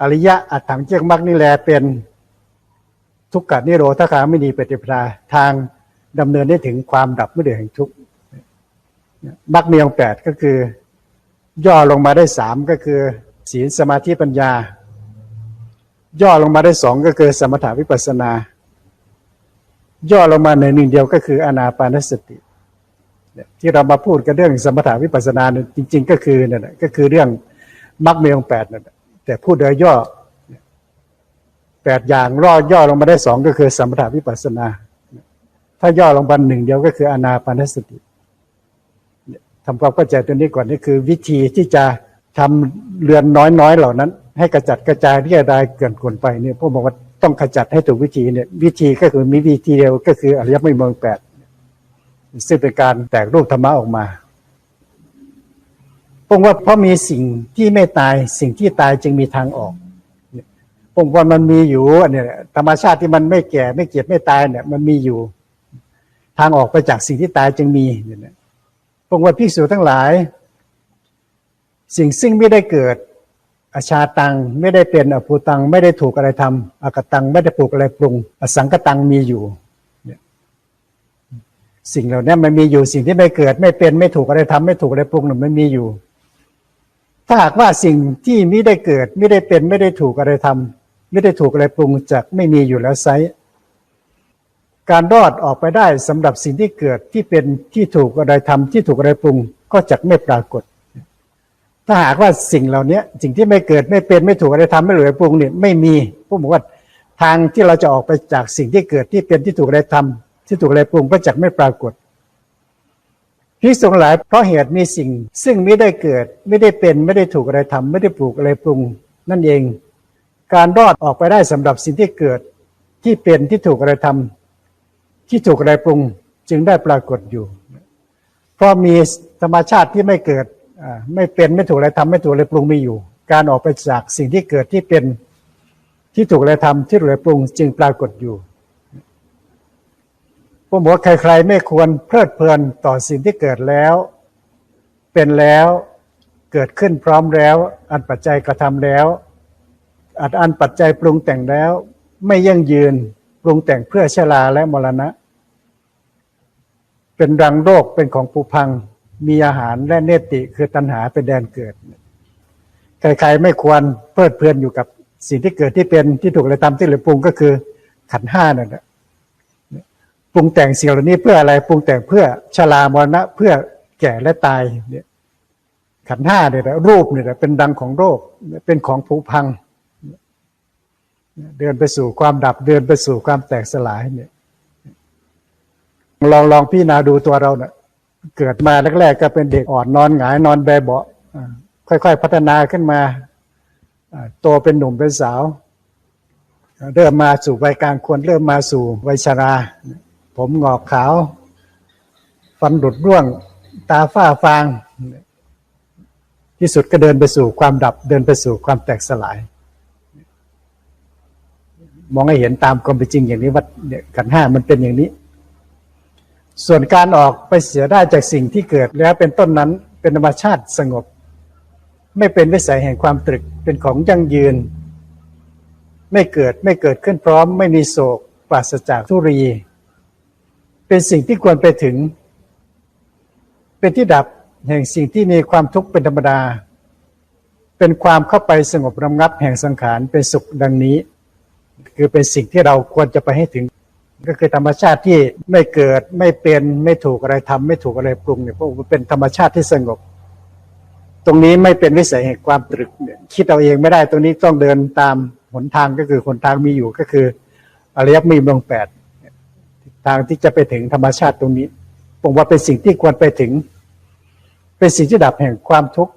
อริยะอัตถังเจียกมักนี่แลเป็นทุกขะนิโรธคาไม่ดีปฏิปทาทางดำเนินได้ถึงความดับไม่เดือดแห่งทุกข์มักมีองแปดก็คือ ย่อลงมาได้สามก็คือ ศีลสมาธิปัญญา ย่อลงมาได้สองก็คือ สมถาวิปัสนา ย่อลงมาในหนึ่งเดียวก็คืออนาปานสติ ที่เรามาพูดกันเรื่องสมถาวิปัสนาเนี่ยจริง ๆ ก็คือนั่นแหละก็คือเรื่องมักมีองแปดนั่นแหละ แต่พูดโดยย่อแปดอย่างร่อย่อลงมาได้สองก็คือสมถาวิปัสสนา ถ้าย่อลงมาหนึ่งเดียวก็คืออนาปานสติทำความเข้าใจตัวนี้ก่อนนี่คือ วิธีที่จะทำเรือนน้อยๆเหล่านั้น ให้กระจัดกระจายที่จะได้เกินคนไปเนี่ยพวกบอกว่าต้องขจัดให้ถูกวิธีเนี่ยวิธีก็คือมีวิธีเดียวก็คืออริยมรรคมแปดซึ่งเป็นการแตกรูปธรรมะออกมา ผมว่าเพราะมีสิ่งที่ไม่ตายสิ่งที่ตายจึงมีทางออกเนี่ยผมว่ามันมีอยู่เนี่ยธรรมชาติที่มันไม่แก่ไม่เจ็บไม่ตายเนี่ยมันมีอยู่ ทางออกไปจากสิ่งที่ตายจึงมีเนี่ยนะผมว่าภิกษุทั้งหลาย สิ่งซึ่งไม่ได้เกิดอาชาตังไม่ได้เป็นอภูตังไม่ได้ถูกอะไรทำอากตังไม่ได้ปลูกอะไรปรุง อสังกตังมีอยู่สิ่งเหล่านี้มันมีอยู่สิ่งที่ไม่เกิด ไม่เป็นไม่ถูกอะไรทำไม่ถูกอะไรปรุงเนี่ยมันมีอยู่ ถ้าหากว่าสิ่งที่ไม่ได้เกิดไม่ได้เป็นไม่ได้ถูกอะไรทำไม่ได้ถูกอะไรปรุงจะไม่มีอยู่แล้วไซการรอดออกไปได้สำหรับสิ่งที่เกิดที่เป็นที่ถูกอะไรทำที่ถูกอะไรปรุงก็จะไม่ปรากฏ ถ้าหากว่าสิ่งเหล่านี้สิ่งที่ไม่เกิดไม่เป็นไม่ถูกอะไรทำไม่เหลือปรุงเนี่ยไม่มีผู้บอกว่าทางที่เราจะออกไปจากสิ่งที่เกิดที่เป็นที่ถูกอะไรทำที่ถูกอะไรปรุงก็จะไม่ปรากฏ พิสงหลายเพราะเหตุมีสิ่ง ซึ่งไม่ได้เกิด ไม่ได้เป็นไม่ได้ถูกอะไรทำไม่ได้ปลูกอะไรปรุง นั่นเอง การรอดออกไปได้สำหรับสิ่งที่เกิดที่เป็นที่ถูกอะไรทำที่ถูกอะไรปรุงจึงได้ปรากฏอยู่ เพราะมีธรรมชาติที่ไม่เกิดไม่เป็นไม่ถูกอะไรทำไม่ถูกอะไรปรุงมีอยู่ การออกไปจากสิ่งที่เกิดที่เป็นที่ถูกอะไรทำที่ถูกอะไรปรุงจึงปรากฏอยู่ ผมบอกว่าใครๆไม่ควรเพลิดเพลินต่อสิ่งที่เกิดแล้ว เป็นแล้วเกิดขึ้นพร้อมแล้ว อันปัจจัยกระทำแล้วอันอันปัจจัยปรุงแต่งแล้ว ไม่ยั่งยืนปรุงแต่งเพื่อชราและมรณะ เป็นรังโรคเป็นของผูพังมีอาหารและเนติคือตัณหาเป็นแดนเกิดใครๆไม่ควรเพลิดเพลินอยู่กับสิ่งที่เกิดที่เป็นที่ถูกอะไรทำที่หรือปรุงก็คือขันห้านั่นแหละ ปรุงแต่งสิ่งเหล่านี้เพื่ออะไรปรุงแต่งเพื่อชรามรณะเพื่อแก่และตายเนี่ยขันห้าเนี่ยนะรูปเนี่ยนะเป็นดังของโรคเป็นของผุพัง เดินไปสู่ความดับเดินไปสู่ความแตกสลายเนี่ยลองลองพี่นาดูตัวเราเนะ่ะเกิดมาแรกๆก็เป็นเด็กอ่อนนอนหงายนอนแบเบาค่อยๆพัฒนาขึ้นมาโตเป็นหนุ่มเป็นสาว เริ่มมาสู่วัยกลางควรเริ่มมาสู่วัยชรา ผมงอกขาว ฟันหลุดร่วง ตาฝ้าฟาง ที่สุดก็เดินไปสู่ความดับ เดินไปสู่ความแตกสลาย มองให้เห็นตามความเป็นจริงอย่างนี้ว่าเนี่ยขันห้ามันเป็นอย่างนี้ ส่วนการออกไปเสียได้จากสิ่งที่เกิดแล้วเป็นต้นนั้นเป็นธรรมชาติสงบ ไม่เป็นวิสัยแห่งความตรึกเป็นของยั่งยืน ไม่เกิดไม่เกิดขึ้นพร้อม ไม่มีโศกปราศจากทุรี เป็นสิ่งที่ควรไปถึง เป็นที่ดับแห่งสิ่งที่มีความทุกข์เป็นธรรมดา เป็นความเข้าไปสงบระงับแห่งสังขารเป็นสุขดังนี้ คือเป็นสิ่งที่เราควรจะไปให้ถึง ก็คือธรรมชาติที่ไม่เกิดไม่เป็นไม่ถูกอะไรทำไม่ถูกอะไรปรุงเนี่ยเพราะมันเป็นธรรมชาติที่สงบตรงนี้ไม่เป็นวิสัยแห่งความตรึกคิดเอาเองไม่ได้ตรงนี้ต้องเดินตามหนทางก็คือหนทางมีอยู่ก็คืออริยมรรคมีองแปด ทางที่จะไปถึงธรรมชาติตรงนี้ ผมว่าเป็นสิ่งที่ควรไปถึง เป็นสิ่งที่ดับแห่งความทุกข์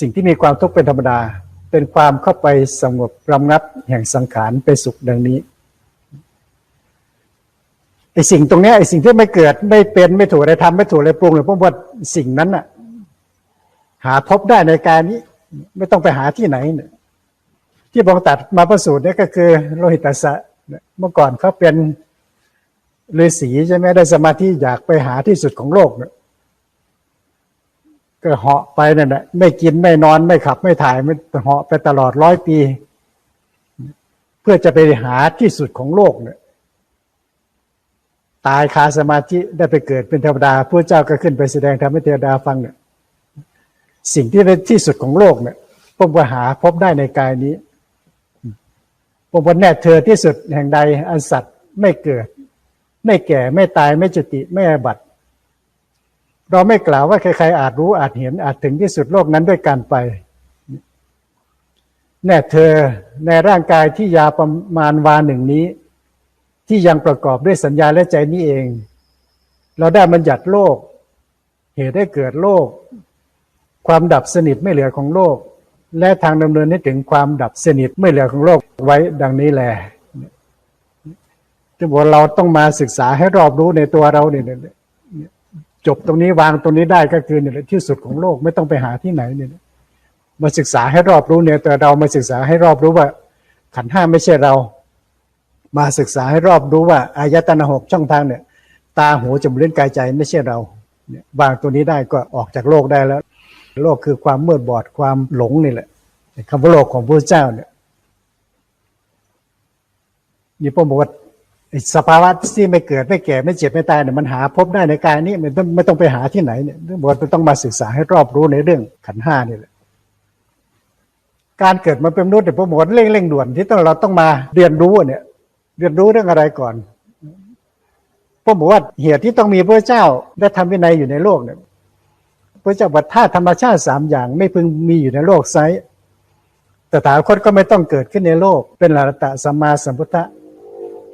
สิ่งที่มีความทุกข์เป็นธรรมดา เป็นความเข้าไปสงบระงับแห่งสังขารเป็นสุขดังนี้ไอสิ่งตรงนี้ไอสิ่งที่ไม่เกิดไม่เป็นไม่ถูกอะไรทำไม่ถูกอะไรปรุงเลยเพราะว่าสิ่งนั้นน่ะ หาพบได้ในการนี้ ไม่ต้องไปหาที่ไหนเนี่ยที่บองตัดมาประสูตรนี่ก็คือโลหิตสะเมื่อก่อนเขาเป็น ฤาษีใช่ไหมได้สมาธิอยากไปหาที่สุดของโลกเนี่ยก็เหาะไปนั่นแหละไม่กินไม่นอนไม่ขับ ไม่ถ่ายไม่เหาะไปตลอดร้อยปี เพื่อจะไปหาที่สุดของโลกเนี่ยตายคาสมาธิได้ไปเกิดเป็นเทวดาพระเจ้าก็ขึ้นไปแสดงธรรมให้เทวดาฟังเนี่ยสิ่งที่เป็นที่สุดของโลกเนี่ยพระหาพบได้ในกายนี้พระบนแน่เธอที่สุดแห่งใดอันสัตว์ไม่เกิด ไม่แก่ไม่ตายไม่จุติไม่อาบัติ เราไม่กล่าวว่าใครๆอาจรู้อาจเห็นอาจถึงที่สุดโลกนั้นด้วยการไปแน่เธอในร่างกายที่ยาประมาณวาหนึ่งนี้ ที่ยังประกอบด้วยสัญญาและใจนี้เอง เราได้บัญญัติโลก เหตุให้เกิดโลก ความดับสนิทไม่เหลือของโลก และทางดำเนินให้ถึงความดับสนิทไม่เหลือของโลกไว้ดังนี้แหละ ที่บอกเราต้องมาศึกษาให้รอบรู้ในตัวเราเนี่ยจบตรงนี้วางตรงนี้ได้ก็คือเนี่ยที่สุดของโลกไม่ต้องไปหาที่ไหนเนี่ยมาศึกษาให้รอบรู้เนี่ยตัวเรามาศึกษาให้รอบรู้ว่า ขันห้าไม่ใช่เรา มาศึกษาให้รอบรู้ว่าอายตนะหกช่องทางเนี่ย ตาหูจมูกเล่นกายใจไม่ใช่เราเนี่ยวางตัวนี้ได้ก็ออกจากโลกได้แล้ว โลกคือความมืดบอดความหลงนี่แหละคำว่าโลกของพระเจ้าเนี่ยนี่ผมบอกว่าไอ้ สภาวะที่ไม่เกิดไม่แก่ไม่เจ็บไม่ตายเนี่ยมันหาพบได้ในกายนี้มันต้องไม่ต้องไปหาที่ไหนเนี่ยบอกว่าต้องมาศึกษาให้รอบรู้ในเรื่องขันห้านี่แหละการเกิดมาเป็นมนุษย์เนี่ยผมบอกว่าเร่งเร่งด่วนที่ต้องเราต้องมาเรียนรู้เนี่ย เรียนรู้เรื่องอะไรก่อนผมบอกว่าเหตุที่ต้องมีพระเจ้าได้ทำวินัยอยู่ในโลกเนี่ยพระเจ้าบอกถ้าธรรมชาติสามอย่างไม่พึงมีอยู่ในโลกไซแต่ถาคตก็ไม่ต้องเกิดขึ้นในโลก เป็นหลาตะสัมมาสัมพุทธะ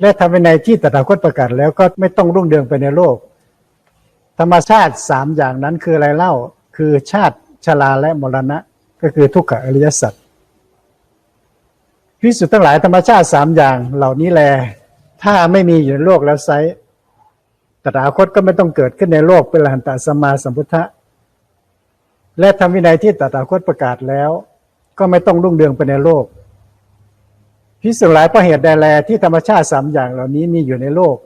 และทำวินัยที่ตถาคตประกาศแล้วก็ไม่ต้องรุ่งเรืองไปในโลก ธรรมชาติสามอย่างนั้นคืออะไรเล่า คือชาติชราและมรณะ ก็คือทุกขอริยสัจพิสุทธ์ทั้งหลายธรรมชาติสามอย่างเหล่านี้แล ถ้าไม่มีอยู่ในโลกแล้วไซตถาคตก็ไม่ต้องเกิดขึ้นในโลกเป็นหลันตสัมมาสัมพุทธะและทำวินัยที่ตถาคตประกาศแล้ว ก็ไม่ต้องรุ่งเรืองไปในโลก พิสุหลายเพราะเหตุใดแลที่ธรรมชาติสามอย่างเหล่านี้มีอยู่ในโลก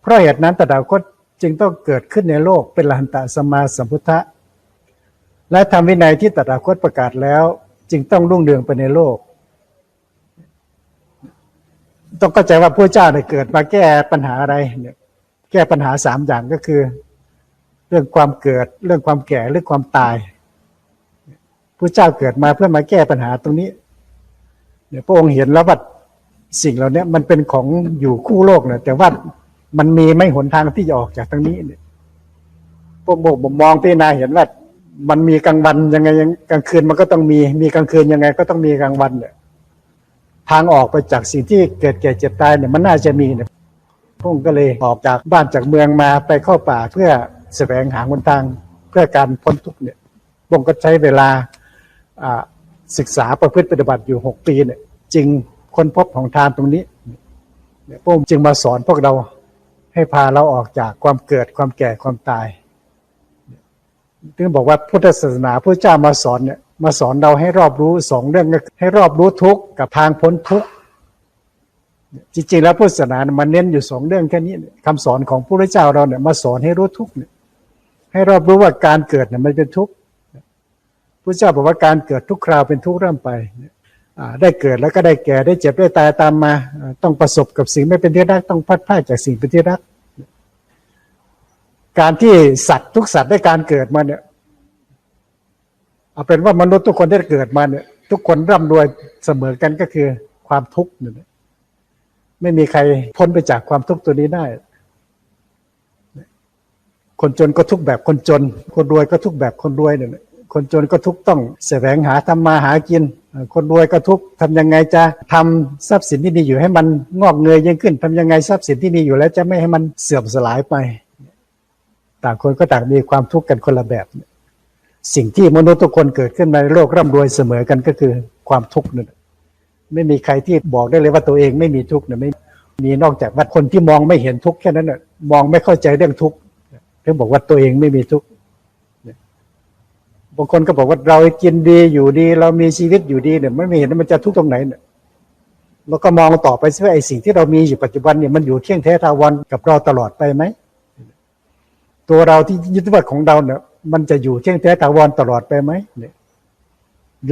เพราะเหตุนั้นตถาคตจึงต้องเกิดขึ้นในโลกเป็นลันตะสัมมาสัมพุทธะ และทำวินัยที่ตถาคตประกาศแล้ว จึงต้องรุ่งเรืองไปในโลก ต้องเข้าใจว่าพระเจ้าเนี่ยเกิดมาแก้ปัญหาอะไรเนี่ยแก้ปัญหาสามอย่างก็คือ เรื่องความเกิดเรื่องความแก่เรื่องความตายพระเจ้าเกิดมาเพื่อมาแก้ปัญหาตรงนี้ เนี่ยพระองค์เห็นแล้วว่าสิ่งเหล่านี้มันเป็นของอยู่คู่โลกเนี่ยแต่ว่ามันมีไม่หนทางที่จะออกจากตรงนี้เนี่ยพวกผมมองพิจารณาเห็นว่า มันมีกลางวันยังไงยังกลางคืนมันก็ต้องมี มีกลางคืนยังไง ก็ต้องมีกลางวันเนี่ยทางออกไปจากสิ่งที่เกิดแก่เจ็บตายเนี่ยมันน่าจะมีเนี่ยพระองก็เลยออกจากบ้านจากเมืองมาไปเข้าป่าเพื่อแสวงหาหนทางเพื่อการพ้นทุกข์เนี่ยพระองก็ใช้เวลา ศึกษาประพฤติปฏิบัติอยู่หกปีเนี่ยจึงค้นพบของทานตรงนี้เนี่ยพระองค์จึงมาสอนพวกเราให้พาเราออกจากความเกิดความแก่ความตายถึงบอกว่าพุทธศาสนาพระเจ้ามาสอนเนี่ยมาสอนเราให้รอบรู้สองเรื่องให้รอบรู้ทุกข์กับทางพ้นทุกข์จริงๆแล้วพุทธศาสนามันเน้นอยู่สองเรื่องแค่นี้คำสอนของพระพุทธเจ้าเราเนี่ยมาสอนให้รู้ทุกข์เนี่ยให้รอบรู้ว่าการเกิดเนี่ยมันเป็นทุกข์ พระเจ้าบอกว่าการเกิดทุกคราวเป็นทุกเริ่มไปได้เกิดแล้วก็ได้แก่ได้เจ็บได้ตายตามมา ต้องประสบกับสิ่งไม่เป็นที่รักต้องพัดพลาดจากสิ่งเป็นที่รัก การที่สัตว์ทุกสัตว์ได้การเกิดมาเนี่ยเอาเป็นว่ามนุษย์ทุกคนได้เกิดมาเนี่ยทุกคนร่ำรวยเสมอกันก็คือความทุกข์นี่ยไม่มีใครพ้นไปจากความทุกข์ตัวนี้ได้ คนจนก็ทุกแบบคนจน คนรวยก็ทุกแบบคนรวยเนี่ย คนจนก็ทุกต้องแสวงหาทำมาหากิน คนรวยก็ทุกทำยังไงจะทำทรัพย์สินที่มีอยู่ให้มันงอกเงยยิ่งขึ้นทำยังไงทรัพย์สินที่มีอยู่แล้วจะไม่ให้มันเสื่อมสลายไป ต่างคนก็ต่างมีความทุกข์กันคนละแบบ สิ่งที่มนุษย์ทุกคนเกิดขึ้นในโลกร่ำรวยเสมอกันก็คือความทุกข์นั่นไม่มีใครที่บอกได้เลยว่าตัวเองไม่มีทุกข์เนี่ยไม่มีนอกจากว่าคนที่มองไม่เห็นทุกข์แค่นั้นน่ะมองไม่เข้าใจเรื่องทุกข์ถึงบอกว่าตัวเองไม่มีทุกข์ บางคนก็บอกว่าเรากินดีอยู่ดี เรามีชีวิตอยู่ดีเนี่ยไม่เห็นมันจะทุกข์ตรงไหนเนี่ยเราก็มองต่อไปว่าไอ้สิ่งที่เรามีอยู่ปัจจุบันเนี่ยมันอยู่เที่ยงแท้ทาวันกับเราตลอดไปไหมตัวเราที่ยึดว่าของเราเนี่ยมันจะอยู่เที่ยงแท้ถาวรตลอดไปไหมเนี่ย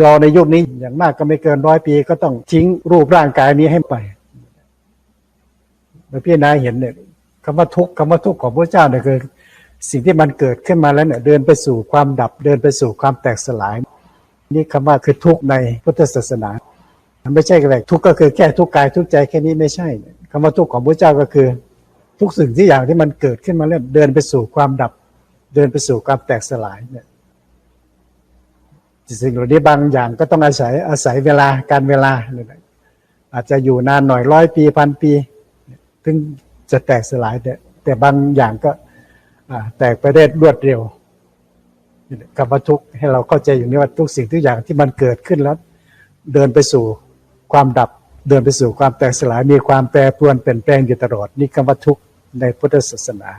เราในยุคนี้อย่างมากก็ไม่เกินร้อยปี ก็ต้องทิ้งรูปร่างกายนี้ให้ไปแล้วพี่นายเห็นเนี่ยคำว่าทุกข์คำว่าทุกข์ของพระเจ้าเนี่ยคือ สิ่งที่มันเกิดขึ้นมาแล้วเนี่ยเดินไปสู่ความดับเดินไปสู่ความแตกสลาย นี่คำว่าคือทุกข์ในพุทธศาสนาไม่ใช่อะไรทุกข์ก็คือแค่ทุกข์กายทุกข์ใจแค่นี้ไม่ใช่คำว่าทุกข์ของพระเจ้าก็คือ ทุกสิ่งที่อย่างที่มันเกิดขึ้นมาแล้วเดินไปสู่ความดับ เดินไปสู่ความแตกสลายเนี่ยสิ่งเหล่านี้บางอย่างก็ต้องอาศัยอาศัยเวลาการเวลา อาจจะอยู่นานหน่อยร้อยปีพันปี ถึงจะแตกสลายแต่แต่บางอย่างก็ แตกไปได้รวดเร็วคำว่าทุกข์ให้เราเข้าใจอย่างนี้ว่าทุกสิ่งทุกอย่างที่มันเกิดขึ้นแล้ว เดินไปสู่ความดับเดินไปสู่ความแตกสลายมีความแปรปรวนเปลี่ยนแปลงอยู่ตลอดนี่คำว่าทุกข์ในพุทธศาสนา